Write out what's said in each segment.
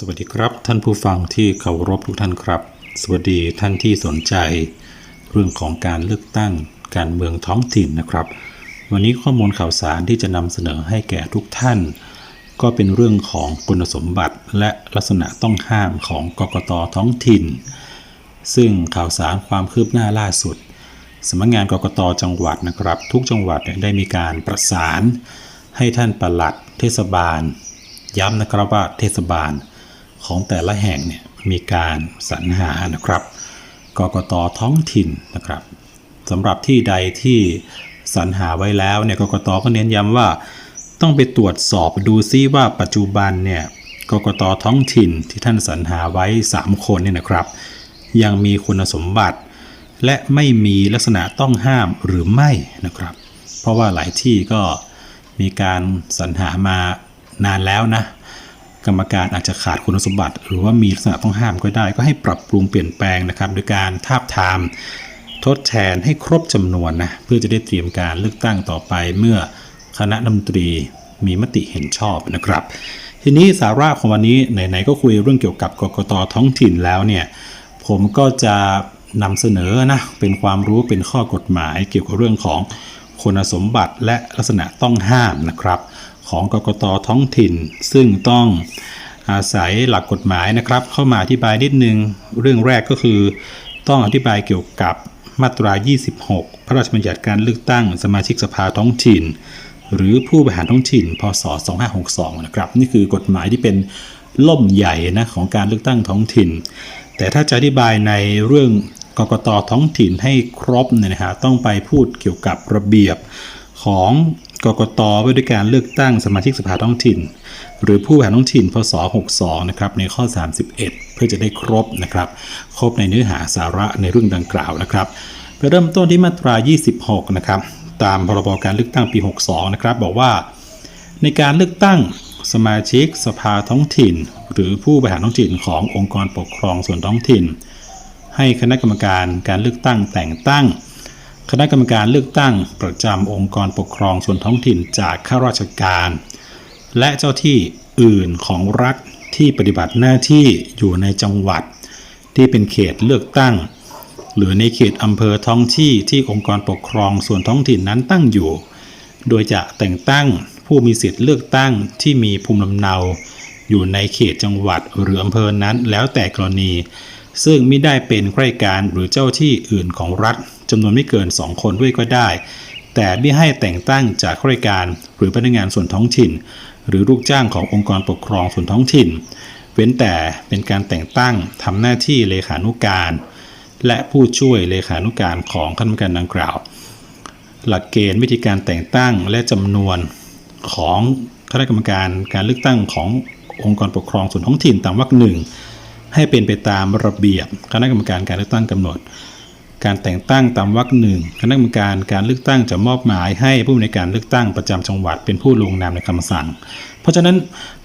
สวัสดีครับท่านผู้ฟังที่เคารพทุกท่านครับ สวัสดีท่านที่สนใจ เรื่องของการเลือกตั้งการเมืองท้องถิ่นนะครับ วันนี้ข้อมูลข่าวสารที่จะนำเสนอให้แก่ทุกท่าน ก็เป็นเรื่องของคุณสมบัติและลักษณะต้องห้ามของกกตท้องถิ่น ซึ่งข่าวสารความคืบหน้าล่าสุดสำนักงานกกตจังหวัดนะครับ ทุกจังหวัดได้มีการประสาน ให้ท่านปลัดเทศบาล ย้ำนะครับว่าเทศบาล ของแต่ละแห่งเนี่ยมีการสรรหานะครับกกตท้องถิ่นนะครับสำหรับที่ใดที่สรรหาไว้แล้วเนี่ยกกตก็เน้นย้ำว่าต้องไปตรวจสอบดูซิว่าปัจจุบันเนี่ยกกตท้องถิ่นที่ท่านสรรหาไว้ 3 คนเนี่ยนะครับ ยังมีคุณสมบัติ และไม่มีลักษณะต้องห้ามหรือไม่นะครับ เพราะว่าหลายที่ก็มีการสรรหามานานแล้วนะ กรรมการอาจจะขาดคุณสมบัติ หรือว่ามีลักษณะต้องห้ามก็ได้ ก็ให้ปรับปรุงเปลี่ยนแปลงนะครับ โดยการทาบทามทดแทนให้ครบจำนวนนะเพื่อจะได้เตรียมการเลือกตั้งต่อไปเมื่อคณะรัฐมนตรีมีมติเห็นชอบนะครับ ทีนี้สาระของวันนี้ไหนๆก็คุยเรื่องเกี่ยวกับกกตท้องถิ่นแล้วเนี่ยผมก็จะนำเสนอนะเป็นความรู้เป็นข้อกฎหมายเกี่ยวกับเรื่องของคุณสมบัติและลักษณะต้องห้ามนะครับ ของกกตท้องถิ่น ซึ่งต้องอาศัยหลักกฎหมายนะครับ เข้ามาอธิบายนิดนึง เรื่องแรกก็คือ ต้องอธิบายเกี่ยวกับมาตรา 26 พระราชบัญญัติการเลือกตั้งสมาชิกสภาท้องถิ่น หรือผู้บริหารท้องถิ่น พศ 2562 นะครับ นี่คือกฎหมายที่เป็นล่มใหญ่นะของการเลือกตั้งท้องถิ่น แต่ถ้าจะอธิบายในเรื่องกกตท้องถิ่นให้ครบเนี่ยนะฮะต้องไปพูดเกี่ยวกับระเบียบของ กกตว่าด้วยการเลือกตั้งสมาชิกสภาท้องถิ่น หรือผู้บริหารท้องถิ่นพศ 62 นะครับในข้อ 31 เพื่อจะได้ครบนะครับครบในเนื้อหาสาระในเรื่องดังกล่าวนะครับไปเริ่มต้นที่มาตรา 26 นะครับตามพรบการเลือกตั้งปี 62 นะครับบอกว่า ในการเลือกตั้งสมาชิกสภาท้องถิ่น หรือผู้บริหารท้องถิ่นขององค์กรปกครองส่วนท้องถิ่น ให้คณะกรรมการการเลือกตั้งแต่งตั้ง คณะกรรมการเลือกตั้งประจำองค์กรปกครองส่วนท้องถิ่นจากข้าราชการ และเจ้าที่อื่นของรัฐที่ปฏิบัติหน้าที่อยู่ในจังหวัด ที่เป็นเขตเลือกตั้ง หรือในเขตอำเภอท้องที่ที่องค์กรปกครองส่วนท้องถิ่นนั้นตั้งอยู่ โดยจะแต่งตั้งผู้มีสิทธิ์เลือกตั้งที่มีภูมิลำเนา อยู่ในเขตจังหวัดหรืออำเภอนั้นแล้วแต่กรณี ซึ่งไม่ได้เป็นข้ารการหรือเจ้าที่อื่นของรัฐ จำนวนไม่เกิน 2 คนด้วยก็ได้ แต่ไม่ให้แต่งตั้งจากข้าราชการ หรือพนักงานส่วนท้องถิ่น หรือลูกจ้างขององค์กรปกครองส่วนท้องถิ่น เว้นแต่เป็นการแต่งตั้งทำหน้าที่เลขานุการ และผู้ช่วยเลขานุการของคณะกรรมการดังกล่าว หลักเกณฑ์วิธีการแต่งตั้งและจำนวนของคณะกรรมการการเลือกตั้งขององค์กรปกครองส่วนท้องถิ่นตามวรรคหนึ่งให้เป็นไปตามระเบียบคณะกรรมการการเลือกตั้งกำหนด การแต่งตั้งตามวรรคหนึ่งคณะกรรมการการเลือกตั้งจะมอบหมายให้ผู้ในการเลือกตั้งประจำจังหวัดเป็นผู้ลงนามในคำสั่ง เพราะฉะนั้น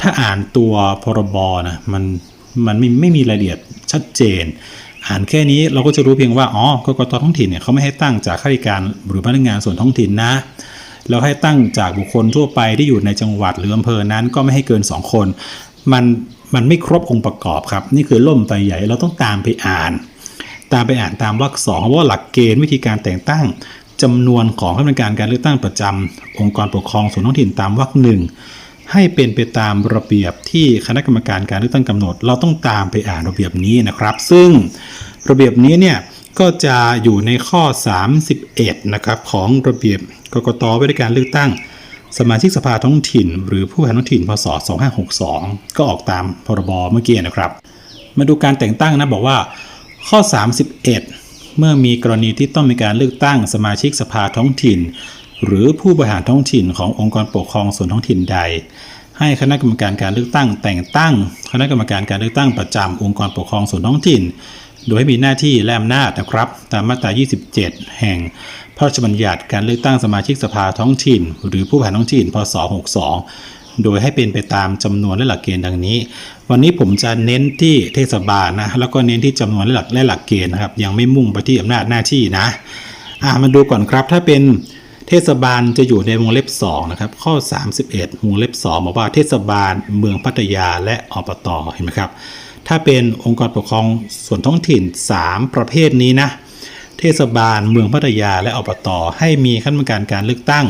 ถ้าอ่านตัวพรบนะมันมันไม่ไม่มีรายละเอียดชัดเจน อ่านแค่นี้เราก็จะรู้เพียงว่าอ๋อกกตท้องถิ่นเนี่ยเขาไม่ให้ตั้งจากข้าราชการหรือพนักงานส่วนท้องถิ่นนะเราให้ตั้งจากบุคคลทั่วไปที่อยู่ในจังหวัดหรืออำเภอนั้นก็ไม่ให้เกิน 2 คน มันมันไม่ครบองค์ประกอบครับ นี่คือล่มไตใหญ่เราต้องตามไปอ่าน ตามไปอ่านตามวรรคสองว่าหลักเกณฑ์วิธีการแต่งตั้งจำนวนของข้าราชการการเลือกตั้งประจำองค์กรปกครองส่วนท้องถิ่นตามวรรคหนึ่งให้เป็นไปตามระเบียบที่คณะกรรมการการเลือกตั้งกำหนด เราต้องตามไปอ่านระเบียบนี้นะครับ ซึ่งระเบียบนี้เนี่ยก็จะอยู่ในข้อ 31 นะครับของระเบียบกกตว่าด้วยการเลือกตั้ง สมาชิกสภาท้องถิ่น หรือผู้แทนท้องถิ่นพศ 2562 ก็ออกตามพรบเมื่อกี้นะครับ มาดูการแต่งตั้งนะบอกว่า ข้อ 31 เมื่อมีกรณีที่ต้องมีการเลือกตั้งสมาชิกสภาท้องถิ่น หรือผู้บริหารท้องถิ่นขององค์กรปกครองส่วนท้องถิ่นใด ให้คณะกรรมการการเลือกตั้งแต่งตั้ง คณะกรรมการการเลือกตั้งประจำองค์กรปกครองส่วนท้องถิ่น โดยให้มีหน้าที่และอำนาจนะครับ ตามมาตรา 27 แห่งพระราชบัญญัติการเลือกตั้งสมาชิกสภาท้องถิ่น หรือผู้บริหารท้องถิ่น พศ 62 โดยให้เป็นไปตามจำนวนและหลักเกณฑ์ดังนี้ วันนี้ผมจะเน้นที่เทศบาลนะแล้วก็เน้นที่จำนวนและหลักและหลักเกณฑ์นะครับ ยังไม่มุ่งไปที่อำนาจหน้าที่นะอ่ามาดูก่อนครับถ้าเป็นเทศบาลจะอยู่ในวงเล็บ2นะครับข้อ 31วงเล็บ2บอกว่าเทศบาลเมืองพัทยาและอบตเห็นไหมครับ ถ้าเป็นองค์กรปกครองส่วนท้องถิ่น 3 ประเภทนี้นะเทศบาลเมืองพัทยาและอบตให้มีคณะกรรมการการเลือกตั้ง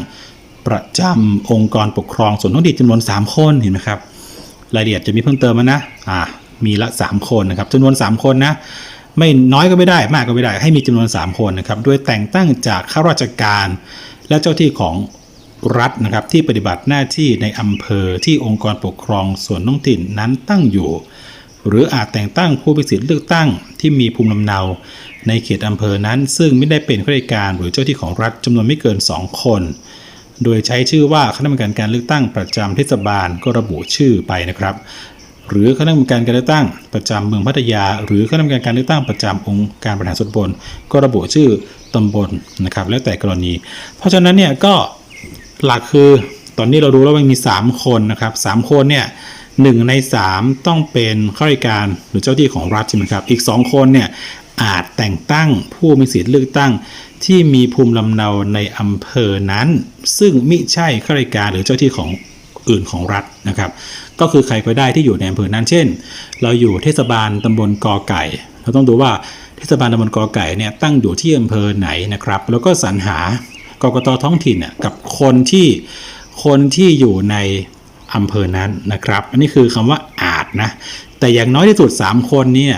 ประจำองค์กรปกครองส่วนท้องถิ่นจำนวน 3 คนเห็นไหมครับ รายละเอียดจะมีเพิ่มเติมมานะอ่ามีละ 3 คนนะครับจำนวน 3 คนนะไม่น้อยก็ไม่ได้มากก็ไม่ได้ ให้มีจำนวน 3 คนนะครับโดยแต่งตั้งจากข้าราชการ และเจ้าที่ของรัฐนะครับที่ปฏิบัติหน้าที่ในอำเภอที่องค์กรปกครองส่วนท้องถิ่นนั้นตั้งอยู่ หรืออาจแต่งตั้งผู้มีสิทธิเลือกตั้งที่มีภูมิลำเนา ในเขตอำเภอนั้น ซึ่งไม่ได้เป็นข้าราชการหรือเจ้าที่ของรัฐจำนวนไม่เกิน 2 คน โดยใช้ชื่อว่าคณะกรรมการการเลือกตั้งประจำเทศบาลก็ระบุชื่อไปนะครับหรือคณะกรรมการการเลือกตั้งประจำเมืองพัทยา หรือคณะกรรมการการเลือกตั้งประจำองค์การบริหารส่วนบลก็ระบุชื่อตำบลนะครับ แล้วแต่กรณี เพราะฉะนั้นเนี่ยก็หลักคือตอนนี้เรารู้แล้วว่ามี 3 คนนะครับสามคนเนี่ยหนึ่งใน 3 ต้องเป็นข้าราชการหรือเจ้าที่ของรัฐใช่ไหมครับ อีก 2 คนเนี่ยอาจแต่งตั้งผู้มีสิทธิเลือกตั้ง ที่มีภูมิลำเนาในอำเภอนั้น ซึ่งมิใช่ข้าราชการหรือเจ้าที่ของอื่นของรัฐนะครับ ก็คือใครก็ได้ที่อยู่ในอำเภอนั้น เช่น เราอยู่เทศบาลตำบลกอไก่ เราต้องดูว่าเทศบาลตำบลกอไก่เนี่ยตั้งอยู่ที่อำเภอไหนนะครับ แล้วก็สรรหากกตท้องถิ่นกับคนที่คนที่อยู่ในอำเภอนั้นนะครับ อันนี้คือคำว่าอาจนะ แต่อย่างน้อยที่สุด 3 คนเนี่ย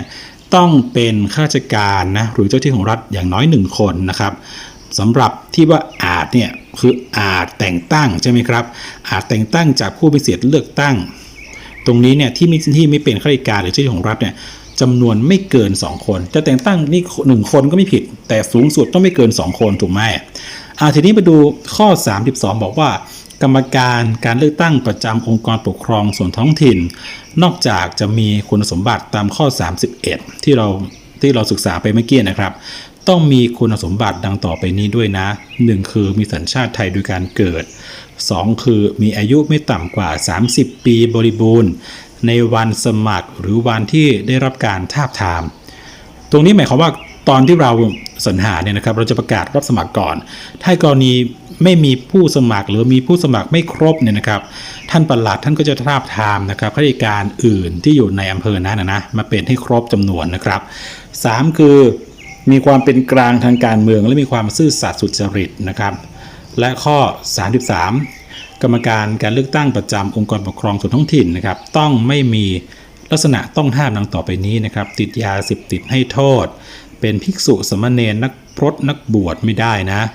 ต้องเป็นข้าราชการนะหรือเจ้าที่ของรัฐอย่างน้อย1คนนะครับสำหรับที่ว่าอาจเนี่ยคืออาจแต่งตั้งใช่ไหมครับ อาจแต่งตั้งจากผู้มีสิทธิ์เลือกตั้ง ตรงนี้เนี่ยที่มีที่ไม่เป็นข้าราชการหรือเจ้าหน้าที่ของรัฐเนี่ยจำนวนไม่เกิน 2 คน จะแต่งตั้งนี่หนึ่งคนก็ไม่ผิด แต่สูงสุดต้องไม่เกิน 2 คนถูกไหมอาทีนี้มาดูข้อ 32 บอกว่า กรรมการการเลือกตั้งประจำองค์กรปกครองส่วนท้องถิ่น นอกจากจะมีคุณสมบัติตามข้อ 31 ที่เราที่เราศึกษาไปเมื่อกี้นะครับ ต้องมีคุณสมบัติดังต่อไปนี้ด้วยนะ 1 คือมีสัญชาติไทยโดยการเกิด 2 คือมีอายุไม่ต่ำกว่า 30 ปีบริบูรณ์ ในวันสมัครหรือวันที่ได้รับการทาบทาม ตรงนี้หมายความว่าตอนที่เราสรรหาเนี่ยนะครับ เราจะประกาศรับสมัครก่อน ถ้ากรณี ไม่มีผู้สมัครหรือมีผู้สมัครไม่ครบเนี่ยนะครับ ท่านประหลัดท่านก็จะทาบทามนะครับข้าราชการอื่นที่อยู่ในอำเภอนั้นนะมาเป็นให้ครบจำนวนนะครับ 3 คือมีความเป็นกลางทางการเมือง และมีความซื่อสัตย์สุจริตนะครับ และข้อ 33 กรรมการการเลือกตั้งประจำองค์กรปกครองส่วนท้องถิ่นนะครับ ต้องไม่มีลักษณะต้องห้ามดังต่อไปนี้นะครับ ติดยาเสพติดให้โทษ เป็นภิกษุสมณเณรนักพรตนักบวชไม่ได้นะ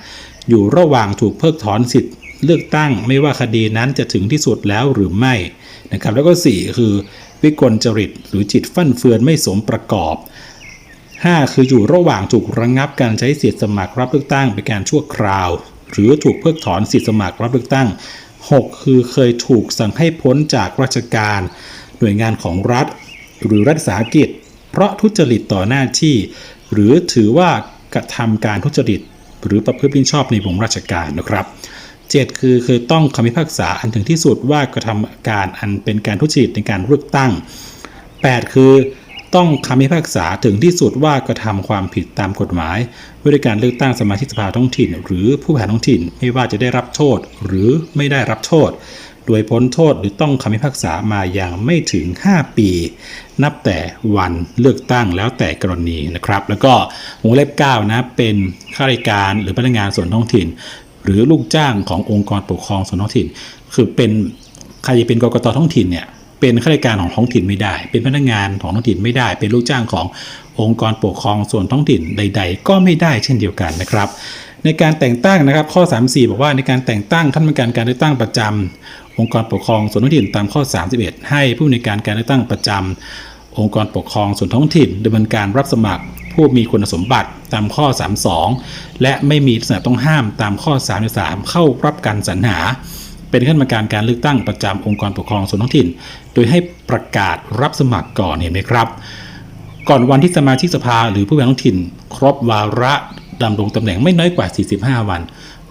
อยู่ระหว่างถูกเพิกถอนสิทธิ์เลือกตั้งไม่ว่าคดีนั้นจะถึงที่สุดแล้วหรือไม่นะครับแล้วก็ 4 คือวิกลจริตหรือจิตฟั่นเฟือนไม่สมประกอบ 5 คืออยู่ระหว่างถูกระงงับการใช้สิทธิสมัครรับเลือกตั้งเป็นการชั่วคราว หรือถูกเพิกถอนสิทธิสมัครรับเลือกตั้ง 6 คือเคยถูกสั่งให้พ้นจากราชการ หน่วยงานของรัฐ หรือรัฐวิสาหกิจ เพราะทุจริตต่อหน้าที่ หรือถือว่ากระทำการทุจริต หรือประพฤติผิดชอบในวงราชการนะครับ 7 คือคือต้องคำพิพากษาอันถึงที่สุดว่ากระทำการอันเป็นการทุจริตในการเลือกตั้ง 8 คือต้องคำพิพากษาถึงที่สุดว่ากระทำความผิดตามกฎหมายว่าด้วยการเลือกตั้งสมาชิกสภาท้องถิ่น หรือผู้แทนท้องถิ่นไม่ว่าจะได้รับโทษหรือไม่ได้รับโทษ โดยพ้นโทษหรือต้องคำพิพากษามาอย่างไม่ถึง 5 ปี นับแต่วันเลือกตั้งแล้วแต่กรณีนะครับ แล้วก็วงเล็บ9นะเป็นข้าราชการหรือพนักงานส่วนท้องถิ่น หรือลูกจ้างขององค์กรปกครองส่วนท้องถิ่น คือเป็นใครจะเป็นกกตท้องถิ่นเนี่ยเป็นข้าราชการของท้องถิ่นไม่ได้ เป็นพนักงานของท้องถิ่นไม่ได้ เป็นลูกจ้างขององค์กรปกครองส่วนท้องถิ่นใด ๆ ก็ไม่ได้เช่นเดียวกันนะครับ ในการแต่งตั้งนะครับข้อ 34 บอกว่าในการแต่งตั้งท่านผู้การการเลือกตั้งประจำ องค์กรปกครองส่วนท้องถิ่นตามข้อ 31 ให้ผู้ในการการเลือกตั้งประจำองค์กรปกครองส่วนท้องถิ่นดำเนินการรับสมัคร ผู้มีคุณสมบัติตามข้อ 32 และไม่มีลักษณะต้องห้ามตามข้อ 33 เข้ารับการสรรหา เป็นขั้นกรรมการการเลือกตั้งประจำองค์กรปกครองส่วนท้องถิ่น โดยให้ประกาศรับสมัครก่อนเห็นไหมครับ ก่อนวันที่สมาชิกสภาหรือผู้แทนท้องถิ่น ครบวาระดำรงตำแหน่งไม่น้อยกว่า 45 วัน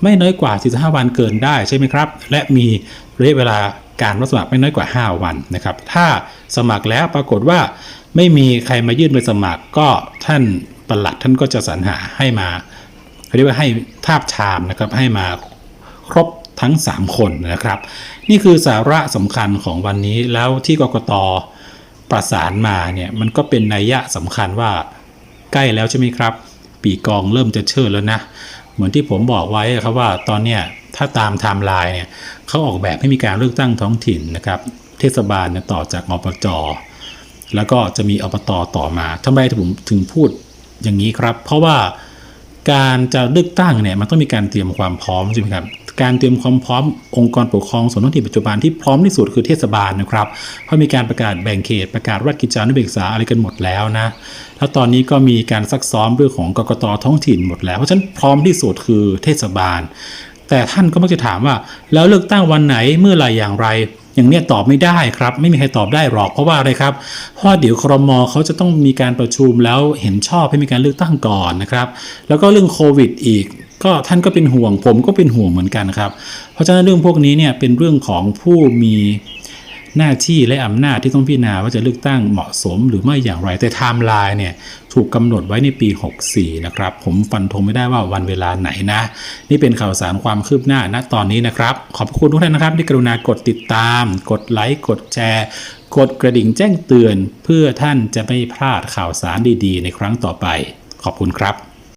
ไม่น้อยกว่า 45 วันเกินได้ใช่ไหมครับ และมี ระยะเวลาการรับสมัครไม่น้อยกว่า 5 วันนะครับ ถ้าสมัครแล้วปรากฏว่าไม่มีใครมายื่นใบสมัครก็ท่านปลัดท่านก็จะสรรหาให้มาเรียกว่าให้ทาบทามนะครับให้มาครบทั้ง 3 คนนะครับ นี่คือสาระสำคัญของวันนี้แล้วที่กกตประสานมาเนี่ยมันก็เป็นนัยยะสำคัญว่าใกล้แล้วใช่ไหมครับ ปีกองเริ่มจะเชิดแล้วนะ เหมือนที่ผมบอกไว้ครับว่าตอนเนี้ย ถ้าตามไทม์ไลน์เนี่ยเขาออกแบบให้มีการเลือกตั้งท้องถิ่นนะครับ เทศบาลเนี่ยต่อจากอบจแล้วก็จะมีอบตต่อมาทำไมผมถึงพูดอย่างนี้ครับ เพราะว่าการจะเลือกตั้งเนี่ยมันต้องมีการเตรียมความพร้อมใช่ไหมครับการเตรียมความพร้อมองค์กรปกครองส่วนท้องถิ่นปัจจุบันที่พร้อมที่สุดคือเทศบาลนะครับเพราะมีการประกาศแบ่งเขตประกาศราชกิจจานุเบกษาอะไรกันหมดแล้วนะแล้วตอนนี้ก็มีการซักซ้อมเรื่องของกกตท้องถิ่นหมดแล้วเพราะฉะนั้นพร้อมที่สุดคือเทศบาล แต่ท่านก็มักจะถามว่า แล้วเลือกตั้งวันไหนเมื่อไหรอย่างไร อย่างเนี้ยตอบไม่ได้ครับ ไม่มีใครตอบได้หรอกเพราะว่าอะไรครับเพราะเดี๋ยวครมเขาจะต้องมีการประชุมแล้วเห็นชอบให้มีการเลือกตั้งก่อนนะครับ แล้วก็เรื่องโควิดอีกก็ท่านก็เป็นห่วงผมก็เป็นห่วงเหมือนกันครับ เพราะฉะนั้นเรื่องพวกนี้เนี่ยเป็นเรื่องของผู้มี หน้าที่และอำนาจที่ต้องพิจารณาว่าจะเลือกตั้งเหมาะสมหรือไม่อย่างไร แต่ไทม์ไลน์เนี่ยถูกกำหนดไว้ในปี 64 นะครับ ผมฟันธงไม่ได้ว่าวันเวลาไหนนะ นี่เป็นข่าวสารความคืบหน้าณตอนนี้นะครับ ขอบคุณทุกท่านนะครับ ที่กรุณากดติดตาม กดไลค์กดแชร์ กดกระดิ่งแจ้งเตือน เพื่อท่านจะไม่พลาดข่าวสารดีๆ ในครั้งต่อไป ขอบคุณครับ